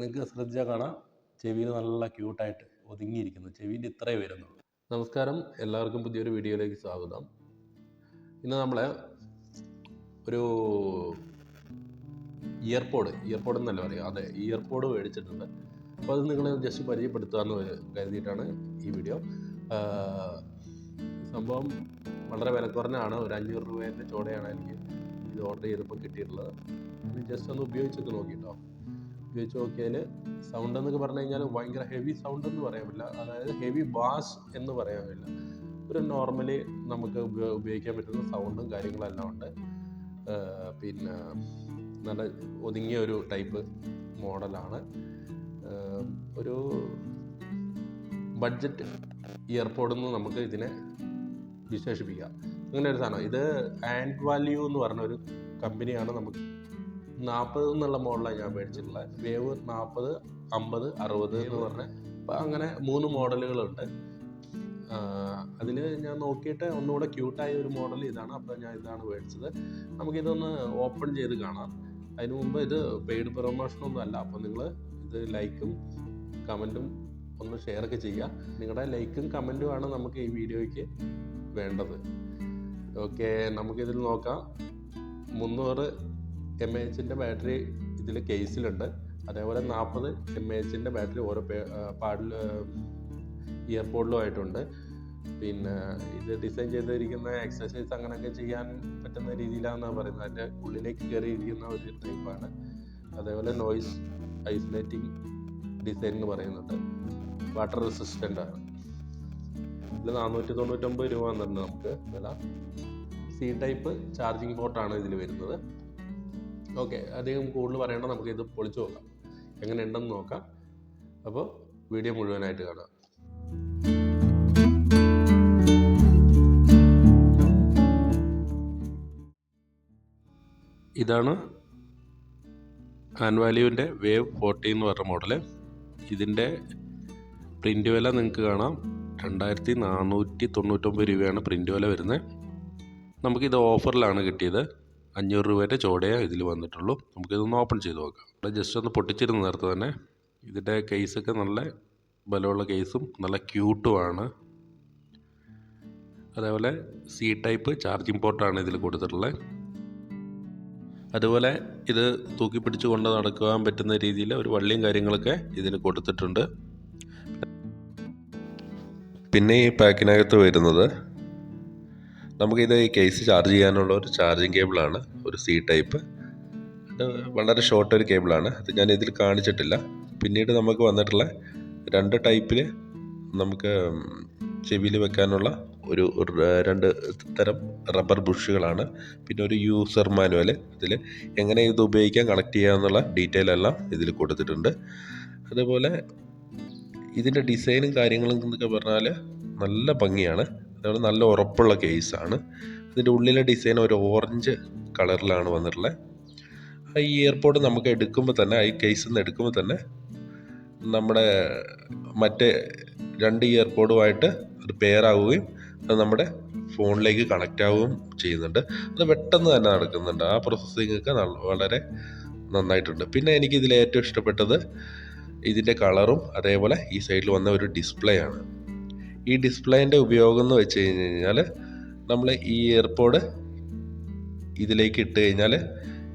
നിങ്ങൾക്ക് ശ്രദ്ധിച്ചാൽ കാണാം. ചെവിയിൽ നല്ല ക്യൂട്ടായിട്ട് ഒതുങ്ങിയിരിക്കുന്നു. ചെവിന്റെ ഇത്രയേ വരുന്നുള്ളൂ. നമസ്കാരം. എല്ലാവർക്കും പുതിയൊരു വീഡിയോയിലേക്ക് സ്വാഗതം. ഇന്ന് നമ്മൾ ഒരു ഇയർപോഡ് ഇയർപോഡ് എന്നല്ല പറയുക അതെ ഇയർപോഡ് മേടിച്ചിട്ടുണ്ട്. അപ്പോൾ അത് നിങ്ങളെ ജസ്റ്റ് പരിചയപ്പെടുത്തുകയെന്ന് കരുതിയിട്ടാണ് ഈ വീഡിയോ. സംഭവം വളരെ വിലക്കുറഞ്ഞാണ് ഒരു അഞ്ഞൂറ് രൂപേന്റെ ചോടയാണ് എനിക്ക് ഇത് ഓർഡർ ചെയ്തപ്പോൾ കിട്ടിയിട്ടുള്ളത്. ഇത് ജസ്റ്റ് ഒന്ന് ഉപയോഗിച്ചൊക്കെ നോക്കിട്ടോ. ഉപയോഗിച്ച് നോക്കിയാൽ സൗണ്ട് എന്നൊക്കെ പറഞ്ഞു കഴിഞ്ഞാൽ ഭയങ്കര ഹെവി സൗണ്ട് എന്ന് പറയാൻ പറ്റില്ല. അതായത് ഹെവി ബാസ് എന്ന് പറയാൻ പറ്റില്ല. ഒരു നോർമലി നമുക്ക് ഉപയോഗിക്കാൻ പറ്റുന്ന സൗണ്ടും കാര്യങ്ങളെല്ലാം ഉണ്ട്. പിന്നെ നല്ല ഒതുങ്ങിയ ഒരു ടൈപ്പ് മോഡലാണ് ഒരു ബഡ്ജറ്റ് ഇയർപോഡ് എന്ന് നമുക്ക് ഇതിനെ വിശേഷിപ്പിക്കാം. അങ്ങനെ ഒരു സാധനം. ഇത് ആൻഡ് വാല്യൂ എന്ന് പറഞ്ഞ ഒരു കമ്പനിയാണ് നമുക്ക് നാൽപ്പത് എന്നുള്ള മോഡലാണ് ഞാൻ മേടിച്ചിട്ടുള്ളത് വേവ് നാൽപ്പത് അമ്പത് അറുപത് എന്ന് പറഞ്ഞ അപ്പം അങ്ങനെ മൂന്ന് മോഡലുകളുണ്ട്. അതിൽ ഞാൻ നോക്കിയിട്ട് ഒന്നുകൂടെ ക്യൂട്ടായ ഒരു മോഡൽ ഇതാണ്. അപ്പോൾ ഞാൻ ഇതാണ് മേടിച്ചത്. നമുക്കിതൊന്ന് ഓപ്പൺ ചെയ്ത് കാണാം. അതിനു മുമ്പ് ഇത് പെയ്ഡ് പ്രൊമോഷനൊന്നും അല്ല. അപ്പോൾ നിങ്ങൾ ഇത് ലൈക്കും കമന്റും ഒന്ന് ഷെയർ ഒക്കെ ചെയ്യുക നിങ്ങളുടെ ലൈക്കും കമന്റും ആണ് നമുക്ക് ഈ വീഡിയോയ്ക്ക് വേണ്ടത്. ഓക്കെ നമുക്കിതിൽ നോക്കാം. മുന്നൂറ് എം എച്ചിന്റെ ബാറ്ററി ഇതിൽ കേസിലുണ്ട് അതേപോലെ നാൽപ്പത് എം എച്ചിന്റെ ബാറ്ററി ഓരോ പാഡിൽ ഇയർപോഡിലും ആയിട്ടുണ്ട്. പിന്നെ ഇത് ഡിസൈൻ ചെയ്തിരിക്കുന്ന എക്സസൈസ് അങ്ങനെയൊക്കെ ചെയ്യാൻ പറ്റുന്ന രീതിയിലാണെന്നാണ് പറയുന്നത്. അതിന്റെ ഉള്ളിലേക്ക് കയറിയിരിക്കുന്ന ഒരു ടൈപ്പാണ് അതേപോലെ നോയിസ് ഐസൊലേറ്റിംഗ് ഡിസൈൻ എന്ന് പറയുന്നുണ്ട് വാട്ടർ റെസിസ്റ്റന്റ് ആണ്. ഇതിൽ നാനൂറ്റി തൊണ്ണൂറ്റൊമ്പത് രൂപ വന്നിട്ടുണ്ട് നമുക്ക്. വില സി ടൈപ്പ് ചാർജിങ് പോർട്ടാണ് ഇതിൽ വരുന്നത്. ഓക്കെ അധികം കൂടുതൽ പറയേണ്ട നമുക്ക് ഇത് പൊളിച്ചു നോക്കാം. എങ്ങനെ ഉണ്ടെന്ന് നോക്കാം. അപ്പോൾ വീഡിയോ മുഴുവനായിട്ട് കാണാം. ഇതാണ് ആൻവാല്യൂവിന്റെ വേവ് ഫോർട്ടി എന്ന് പറഞ്ഞ മോഡൽ. ഇതിന്റെ പ്രിന്റ് വില നിങ്ങൾക്ക് കാണാം. രണ്ടായിരത്തി നാനൂറ്റി തൊണ്ണൂറ്റൊമ്പത് രൂപയാണ് പ്രിന്റ് വില വരുന്നത്. നമുക്കിത് ഓഫറിലാണ് കിട്ടിയത്. അഞ്ഞൂറ് രൂപയുടെ ചോടയേ ഇതിൽ വന്നിട്ടുള്ളൂ. നമുക്കിതൊന്ന് ഓപ്പൺ ചെയ്ത് നോക്കാം. ഇവിടെ ജസ്റ്റ് ഒന്ന് പൊട്ടിച്ചിരുന്ന നേരത്തെ തന്നെ ഇതിന്റെ കേസൊക്കെ നല്ല ബലമുള്ള കേസും നല്ല ക്യൂട്ടുമാണ് അതേപോലെ സി ടൈപ്പ് ചാർജിങ് പോർട്ടാണ് ഇതിൽ കൊടുത്തിട്ടുള്ളത് അതുപോലെ ഇത് തൂക്കി പിടിച്ച് കൊണ്ട് നടക്കുവാൻ പറ്റുന്ന രീതിയിൽ ഒരു വള്ളിയും കാര്യങ്ങളൊക്കെ ഇതിന് കൊടുത്തിട്ടുണ്ട്. പിന്നെ ഈ പാക്കിനകത്ത് വരുന്നത് നമുക്കിത് ഈ കേസ് ചാർജ് ചെയ്യാനുള്ള ഒരു ചാർജിങ് കേബിളാണ് ഒരു സി ടൈപ്പ് വളരെ ഷോർട്ട് ഒരു കേബിളാണ് അത് ഞാൻ ഇതിൽ കാണിച്ചിട്ടില്ല. പിന്നീട് നമുക്ക് വന്നിട്ടുള്ള രണ്ട് ടൈപ്പിൽ നമുക്ക് ചെവിയിൽ വെക്കാനുള്ള ഒരു രണ്ട് തരം റബ്ബർ ബുഷുകളാണ് പിന്നെ ഒരു യൂസർ മാനുവൽ ഇതിൽ എങ്ങനെ ഇത് ഉപയോഗിക്കാൻ കണക്ട് ചെയ്യാമെന്നുള്ള ഡീറ്റെയിൽ എല്ലാം ഇതിൽ കൊടുത്തിട്ടുണ്ട്. അതുപോലെ ഇതിന്റെ ഡിസൈനും കാര്യങ്ങളും എന്നൊക്കെ പറഞ്ഞാൽ നല്ല ഭംഗിയാണ്. അതുപോലെ നല്ല ഉറപ്പുള്ള കേസാണ്. ഇതിന്റെ ഉള്ളിലെ ഡിസൈൻ ഒരു ഓറഞ്ച് കളറിലാണ് വന്നിട്ടുള്ളത്. ഈ എയർപോർട്ട് നമുക്ക് എടുക്കുമ്പോൾ തന്നെ ഈ കേസിൽ നിന്ന് എടുക്കുമ്പോൾ തന്നെ നമ്മുടെ മറ്റേ രണ്ട് ഇയർപോഡുമായിട്ട് അത് പെയറാവുകയും അത് നമ്മുടെ ഫോണിലേക്ക് കണക്റ്റ് ആവുകയും ചെയ്യുന്നുണ്ട്. അത് പെട്ടെന്ന് തന്നെ നടക്കുന്നുണ്ട്. ആ പ്രോസസ്സിംഗ് ഒക്കെ വളരെ നന്നായിട്ടുണ്ട്. പിന്നെ എനിക്ക് ഇതിൽ ഏറ്റവും ഇഷ്ടപ്പെട്ടത് ഇതിന്റെ കളറും അതേപോലെ ഈ സൈഡിൽ വന്ന ഒരു ഡിസ്പ്ലേ ആണ്. ഈ ഡിസ്പ്ലേന്റെ ഉപയോഗം എന്ന് വെച്ച് കഴിഞ്ഞ് കഴിഞ്ഞാൽ നമ്മൾ ഈ ഇയർപോഡ് ഇതിലേക്ക് ഇട്ട് കഴിഞ്ഞാൽ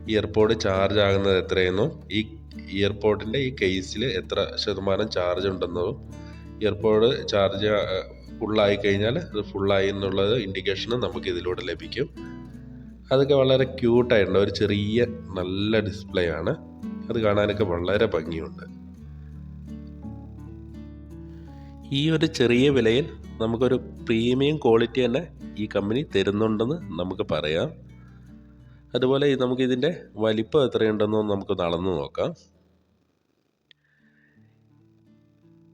ഇയർപോഡ് ചാർജ് ആകുന്നത് എത്രയെന്നും ഈ ഇയർപോഡിന്റെ ഈ കേസിൽ എത്ര ശതമാനം ചാർജ് ഉണ്ടെന്നതും ഇയർപോഡ് ചാർജ് ഫുള്ളായി കഴിഞ്ഞാൽ അത് ഫുള്ളായി എന്നുള്ളത് ഇൻഡിക്കേഷനും നമുക്ക് ഇതിലൂടെ ലഭിക്കും. അതൊക്കെ വളരെ ക്യൂട്ടായിട്ടുണ്ട് ഒരു ചെറിയ നല്ല ഡിസ്പ്ലേ ആണ്. അത് കാണാനൊക്കെ വളരെ ഭംഗിയുണ്ട്. ഈ ഒരു ചെറിയ വിലയിൽ നമുക്കൊരു പ്രീമിയം ക്വാളിറ്റി തന്നെ ഈ കമ്പനി തരുന്നുണ്ടെന്ന് നമുക്ക് പറയാം. അതുപോലെ നമുക്കിതിന്റെ വലിപ്പം എത്രയുണ്ടെന്ന് നമുക്ക് നടന്നു നോക്കാം.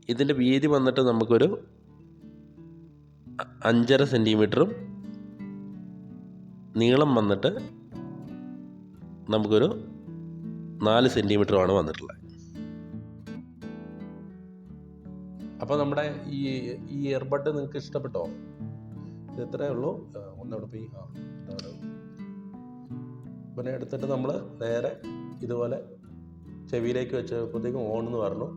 ഇതിന്റെ വീതി വന്നിട്ട് നമുക്കൊരു അഞ്ചര സെന്റിമീറ്ററും നീളം വന്നിട്ട് നമുക്കൊരു നാല് സെന്റിമീറ്ററുമാണ് വന്നിട്ടുള്ളത്. അപ്പോൾ നമ്മുടെ ഈ ഈ ഇയർബഡ് നിങ്ങൾക്ക് ഇഷ്ടപ്പെട്ടോ? ഇത് ഇത്രയേ ഉള്ളൂ. ഒന്നവിടെ പോയി ആ. പിന്നെ എടുത്തിട്ട് നമ്മൾ നേരെ ഇതുപോലെ ചെവിയിലേക്ക് വെച്ചപ്പോഴത്തേക്കും ഓൺ എന്ന് പറഞ്ഞു.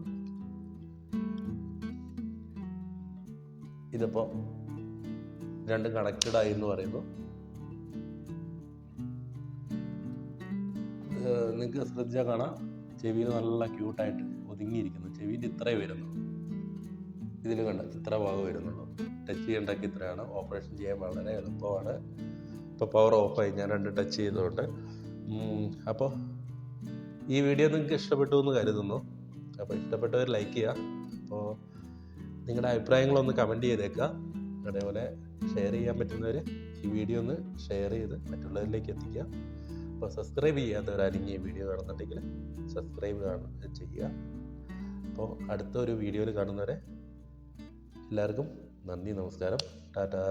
ഇതിപ്പോൾ രണ്ട് കണക്റ്റഡ് ആയി എന്ന് പറയുന്നു. നിങ്ങൾക്ക് ശ്രദ്ധിച്ചാൽ കാണാം. ചെവിയിൽ നല്ല ക്യൂട്ടായിട്ട് ഒതുങ്ങിയിരിക്കുന്നു. ചെവിയിൽ ഇത്രയും വരുന്നു ഇതിൽ കണ്ട ഇത്ര ഭാഗം വരുന്നുള്ളൂ ടച്ച് ചെയ്യേണ്ടതൊക്കെ ഇത്രയാണ് ഓപ്പറേഷൻ ചെയ്യാൻ വളരെ എളുപ്പമാണ്. ഇപ്പോൾ പവർ ഓഫായി ഞാൻ രണ്ട് ടച്ച് ചെയ്തുകൊണ്ട് അപ്പോൾ ഈ വീഡിയോ നിങ്ങൾക്ക് ഇഷ്ടപ്പെട്ടു എന്ന് കരുതുന്നു. അപ്പോൾ ഇഷ്ടപ്പെട്ടവർ ലൈക്ക് ചെയ്യുക. അപ്പോൾ നിങ്ങളുടെ അഭിപ്രായങ്ങളൊന്ന് കമന്റ് ചെയ്തേക്കുക അതേപോലെ ഷെയർ ചെയ്യാൻ പറ്റുന്നവർ ഈ വീഡിയോ ഒന്ന് ഷെയർ ചെയ്ത് മറ്റുള്ളവരിലേക്ക് എത്തിക്കുക. അപ്പോൾ സബ്സ്ക്രൈബ് ചെയ്യാത്തവരായിരിക്കും ഈ വീഡിയോ കാണുന്നുണ്ടെങ്കിൽ സബ്സ്ക്രൈബ് ചെയ്യുക. അപ്പോൾ അടുത്ത ഒരു വീഡിയോയിൽ കാണുന്നവരെ എല്ലാവർക്കും നന്ദി നമസ്കാരം. ടാറ്റാ.